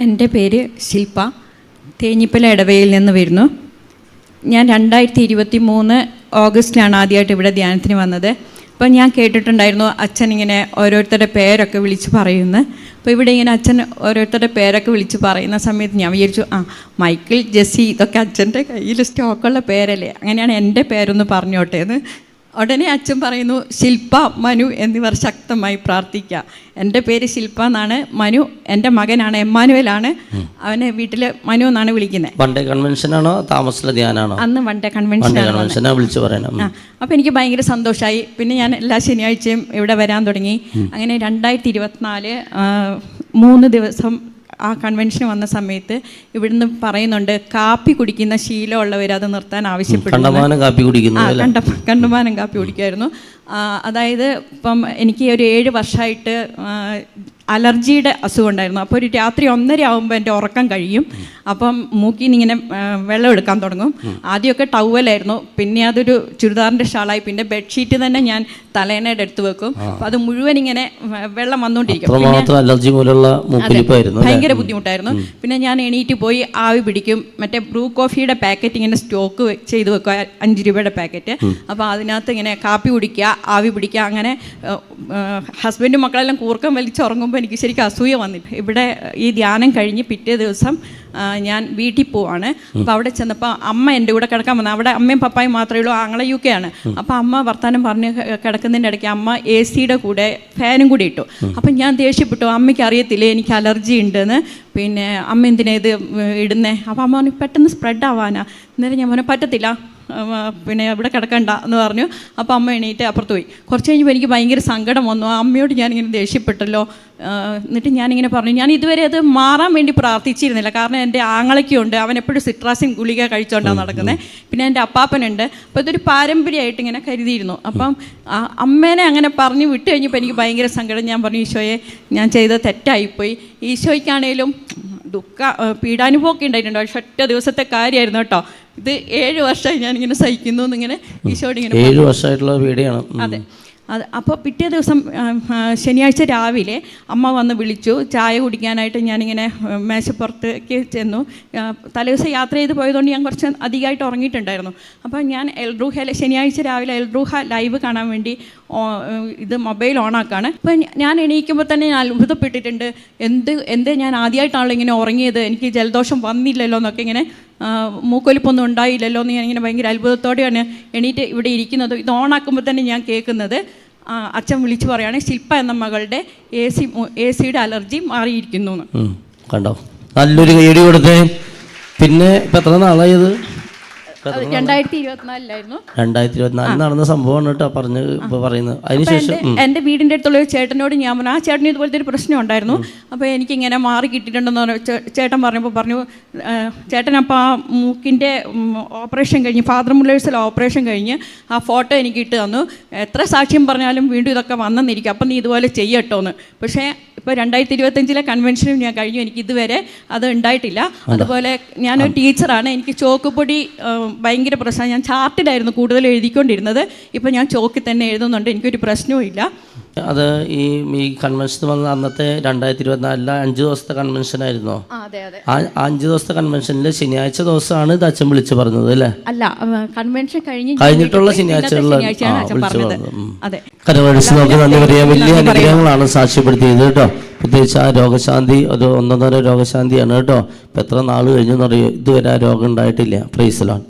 എന്റെ പേര് ശില്പ. തേഞ്ഞിപ്പല ഇടവയിൽ നിന്ന് വരുന്നു. ഞാൻ രണ്ടായിരത്തി ഇരുപത്തി മൂന്ന് ഓഗസ്റ്റിലാണ് ആദ്യമായിട്ട് ഇവിടെ ധ്യാനത്തിന് വന്നത്. അപ്പോൾ ഞാൻ കേട്ടിട്ടുണ്ടായിരുന്നു അച്ഛൻ ഇങ്ങനെ ഓരോരുത്തരുടെ പേരൊക്കെ വിളിച്ച് പറയുന്നു. അപ്പോൾ ഇവിടെ ഇങ്ങനെ അച്ഛൻ ഓരോരുത്തരുടെ പേരൊക്കെ വിളിച്ച് പറയുന്ന സമയത്ത് ഞാൻ വിചാരിച്ചു ആ മൈക്കിൾ ജെസ്സി ഇതൊക്കെ അച്ഛന്റെ കയ്യിൽ സ്റ്റോക്കുള്ള പേരല്ലേ? അങ്ങനെയാണ് എന്റെ പേരൊന്ന് പറഞ്ഞോട്ടെ എന്ന് ഉടനെ അച്ഛൻ പറയുന്നു ശില്പ മനു എന്നിവർ ശക്തമായി പ്രാർത്ഥിക്കുക എന്റെ പേര് ശില്പ എന്നാണ്. മനു എന്റെ മകനാണ് എമ്മാനുവലാണ് അവനെ വീട്ടിൽ മനു എന്നാണ് വിളിക്കുന്നത്. താമസത്തിലെ ധ്യാനാണോ? അന്ന് കൺവെൻഷൻ വിളിച്ചു പറയണം. അപ്പോൾ എനിക്ക് ഭയങ്കര സന്തോഷമായി പിന്നെ ഞാൻ എല്ലാ ശനിയാഴ്ചയും ഇവിടെ വരാൻ തുടങ്ങി. അങ്ങനെ രണ്ടായിരത്തി ഇരുപത്തിനാല് മൂന്ന് ദിവസം ആ കൺവെൻഷന് വന്ന സമയത്ത് ഇവിടുന്ന് പറയുന്നുണ്ട് കാപ്പി കുടിക്കുന്ന ശീലമുള്ളവർ അത് നിർത്താൻ ആവശ്യപ്പെട്ടു കണ്ടമാനം കാപ്പി കുടിക്കുന്നു കണ്ട കണ്ടുമാനം കാപ്പി കുടിക്കുമായിരുന്നു. അതായത് ഇപ്പം എനിക്ക് ഒരു ഏഴ് വർഷമായിട്ട് അലർജിയുടെ അസുഖം ഉണ്ടായിരുന്നു അപ്പോൾ ഒരു രാത്രി ഒന്നര ആകുമ്പോൾ എന്റെ ഉറക്കം കഴിയും. അപ്പം മൂക്കിൽ ഇങ്ങനെ വെള്ളം എടുക്കാൻ തുടങ്ങും. ആദ്യമൊക്കെ ടവലായിരുന്നു. പിന്നെ അതൊരു ചുരിദാറിന്റെ ഷാളായി. പിന്നെ ബെഡ്ഷീറ്റ് തന്നെ ഞാൻ തലേനയുടെ എടുത്ത് വെക്കും. അപ്പം അത് മുഴുവൻ ഇങ്ങനെ വെള്ളം വന്നുകൊണ്ടിരിക്കും. അലർജി ഭയങ്കര ബുദ്ധിമുട്ടായിരുന്നു. പിന്നെ ഞാൻ എണീറ്റ് പോയി ആവി പിടിക്കും. മറ്റേ ബ്രൂ കോഫിയുടെ പാക്കറ്റ് ഇങ്ങനെ സ്റ്റോക്ക് ചെയ്ത് വെക്കുക അഞ്ച് രൂപയുടെ പാക്കറ്റ്. അപ്പോൾ അതിനകത്ത് ഇങ്ങനെ കാപ്പി കുടിക്കുക ആവി പിടിക്കുക അങ്ങനെ ഹസ്ബൻഡും മക്കളെല്ലാം കൂർക്കം വലിച്ചുറങ്ങുമ്പോൾ എനിക്ക് ശരിക്കും അസൂയ വന്നിട്ട്. ഇവിടെ ഈ ധ്യാനം കഴിഞ്ഞ് പിറ്റേ ദിവസം ഞാൻ വീട്ടിൽ പോവാണ്. അപ്പോൾ അവിടെ ചെന്നപ്പോൾ അമ്മ എന്റെ കൂടെ കിടക്കാൻ വന്നു അവിടെ അമ്മയും പപ്പായും മാത്രമേ ഉള്ളൂ ആങ്ങളെ യു കെ ആണ്. അപ്പോൾ അമ്മ വർത്താനം പറഞ്ഞ് കിടക്കുന്നതിന്റെ ഇടയ്ക്ക് അമ്മ എ സിയുടെ കൂടെ ഫാനും കൂടി ഇട്ടു. അപ്പം ഞാൻ ദേഷ്യപ്പെട്ടു അമ്മയ്ക്ക് അറിയത്തില്ലേ എനിക്ക് അലർജി ഉണ്ടെന്ന്. പിന്നെ അമ്മ എന്തിനാ ഇത് ഇടുന്നേ? അപ്പോൾ അമ്മ പറഞ്ഞു പെട്ടെന്ന് സ്പ്രെഡ് ആവാനാ. അന്നേരം ഞാൻ പറഞ്ഞു പറ്റത്തില്ല പിന്നെ അവിടെ കിടക്കണ്ട എന്ന് പറഞ്ഞു. അപ്പോൾ അമ്മ എണീറ്റ് അപ്പുറത്ത് പോയി. കുറച്ച് കഴിഞ്ഞപ്പോൾ എനിക്ക് ഭയങ്കര സങ്കടം വന്നു. ആ അമ്മയോട് ഞാനിങ്ങനെ ദേഷ്യപ്പെട്ടല്ലോ. എന്നിട്ട് ഞാനിങ്ങനെ പറഞ്ഞു ഞാൻ ഇതുവരെ അത് മാറാൻ വേണ്ടി പ്രാർത്ഥിച്ചിരുന്നില്ല. കാരണം എന്റെ ആങ്ങളയ്ക്കുണ്ട്. അവൻ എപ്പോഴും സിട്രാസിൻ ഗുളിക കഴിച്ചുകൊണ്ടാണ് നടക്കുന്നത് പിന്നെ എന്റെ അപ്പാപ്പനുണ്ട്. അപ്പോൾ ഇതൊരു പാരമ്പര്യമായിട്ട് ഇങ്ങനെ കരുതിയിരുന്നു. അപ്പം അമ്മേനെ അങ്ങനെ പറഞ്ഞു വിട്ട് കഴിഞ്ഞപ്പോൾ എനിക്ക് ഭയങ്കര സങ്കടം. ഞാൻ പറഞ്ഞു ഈശോയെ ഞാൻ ചെയ്ത തെറ്റായിപ്പോയി. ഈശോയ്ക്കാണേലും ദുഃഖ പീഡാനുഭവമൊക്കെ ഉണ്ടായിട്ടുണ്ട്. പക്ഷെ ഒറ്റ ദിവസത്തെ കാര്യമായിരുന്നു കേട്ടോ. ഇത് ഏഴ് വർഷമായി ഞാനിങ്ങനെ സഹിക്കുന്നു എന്നിങ്ങനെ ഈശോട് ഇങ്ങനെ ഏഴ് വർഷമായിട്ടുള്ള വീടിയാണ് ഉം. അതെ. അത് അപ്പോൾ പിറ്റേ ദിവസം ശനിയാഴ്ച രാവിലെ അമ്മ വന്ന് വിളിച്ചു. ചായ കുടിക്കാനായിട്ട് ഞാനിങ്ങനെ മേശപ്പുറത്തേക്ക് ചെന്നു. തലേദിവസം യാത്ര ചെയ്ത് പോയതുകൊണ്ട് ഞാൻ കുറച്ച് അധികമായിട്ട് ഉറങ്ങിയിട്ടുണ്ടായിരുന്നു. അപ്പോൾ ഞാൻ എൽഡ്രൂഹയിലെ ശനിയാഴ്ച രാവിലെ എൽഡ്രൂഹ ലൈവ് കാണാൻ വേണ്ടി ഇത് മൊബൈൽ ഓണാക്കാണ് അപ്പോൾ ഞാൻ എണീക്കുമ്പോൾ തന്നെ ഞാൻ അത്ഭുതപ്പെട്ടിട്ടുണ്ട്. എന്ത് എന്ത് ഞാൻ ആദ്യമായിട്ടാണല്ലോ ഇങ്ങനെ ഉറങ്ങിയത്? എനിക്ക് ജലദോഷം വന്നില്ലല്ലോ എന്നൊക്കെ ഇങ്ങനെ മൂക്കൊലിപ്പൊന്നും ഉണ്ടായില്ലല്ലോ എന്ന് ഞാനിങ്ങനെ ഭയങ്കര അത്ഭുതത്തോടെയാണ് എണീറ്റ് ഇവിടെ ഇരിക്കുന്നത്. ഇത് ഓണാക്കുമ്പോൾ തന്നെ ഞാൻ കേൾക്കുന്നത്. അച്ഛൻ വിളിച്ചു പറയുകയാണ് ശില്പ എന്ന മകളുടെ എ സി എ സിയുടെ അലർജി മാറിയിരിക്കുന്നു കണ്ടോ? നല്ലൊരു കൈയടി കൊടുത്തേ. പിന്നെ ഇപ്പം എത്ര നാളായത് രണ്ടായിരത്തി ഇരുപത്തിനാലിലായിരുന്നു രണ്ടായിരത്തി ഇരുപത്തിനാലിൽ നടന്ന സംഭവമാണ് കേട്ടോ പറഞ്ഞ് പറയുന്നത്. അതിനുശേഷം എന്റെ എന്റെ വീടിന്റെ അടുത്തുള്ള ഒരു ചേട്ടനോട് ഞാൻ പറഞ്ഞു ആ ചേട്ടന് ഇതുപോലത്തെ ഒരു പ്രശ്നം ഉണ്ടായിരുന്നു. അപ്പൊ എനിക്ക് ഇങ്ങനെ മാറി കിട്ടിയിട്ടുണ്ടെന്ന് പറഞ്ഞു ചേട്ടൻ പറഞ്ഞപ്പോൾ പറഞ്ഞു ചേട്ടൻ അപ്പോൾ ആ മൂക്കിന്റെ ഓപ്പറേഷൻ കഴിഞ്ഞ് ഫാദർ മുള്ളേഴ്സിൽ ഓപ്പറേഷൻ കഴിഞ്ഞ് ആ ഫോട്ടോ എനിക്ക് ഇട്ട് തന്നു. എത്ര സാക്ഷ്യം പറഞ്ഞാലും വീണ്ടും ഇതൊക്കെ വന്നെന്നിരിക്കും. അപ്പം നീ ഇതുപോലെ ചെയ്യട്ടോ എന്ന് പക്ഷേ ഇപ്പോൾ രണ്ടായിരത്തി ഇരുപത്തഞ്ചിലെ കൺവെൻഷനും ഞാൻ കഴിഞ്ഞു. എനിക്ക് ഇതുവരെ അത് ഉണ്ടായിട്ടില്ല. അതുപോലെ ഞാനൊരു ടീച്ചറാണ്. എനിക്ക് ചോക്ക് പൊടി ആ, ഭയങ്കര പ്രശ്നം. ഞാൻ ചാർട്ടിലായിരുന്നു കൂടുതൽ എഴുതിക്കൊണ്ടിരുന്നത്. ഇപ്പം ഞാൻ ചോക്കി തന്നെ എഴുതുന്നുണ്ട്. എനിക്കൊരു പ്രശ്നവും ഇല്ല. അത് ഈ ഈ കൺവെൻഷൻ വന്ന അന്നത്തെ രണ്ടായിരത്തി ഇരുപത്തിനാലിലെ അഞ്ച് ദിവസത്തെ കൺവെൻഷൻ ആയിരുന്നു? അഞ്ച് ദിവസത്തെ കൺവെൻഷനിൽ ശനിയാഴ്ച ദിവസമാണ് ഇത് അച്ഛൻ വിളിച്ചു പറഞ്ഞത് അല്ലേ? അല്ല കൺവെൻഷൻ കഴിഞ്ഞ് കഴിഞ്ഞിട്ടുള്ള ശനിയാഴ്ചകളിലാണ് ശനിയാഴ്ചകളിൽ വിളിച്ചു പറഞ്ഞത്. നമുക്ക് നന്ദി. പറയാം വലിയ അനുഗ്രഹങ്ങളാണ് സാക്ഷ്യപ്പെടുത്തിയത് കേട്ടോ. പ്രത്യേകിച്ച് ആ രോഗശാന്തി ഒരു ഒന്നൊന്നര രോഗശാന്തിയാണ് കേട്ടോ. ഇപ്പം എത്ര നാൾ കഴിഞ്ഞെന്നറിയോ? ഇതുവരെ ആ രോഗം ഉണ്ടായിട്ടില്ല. പ്രൈസലാണ്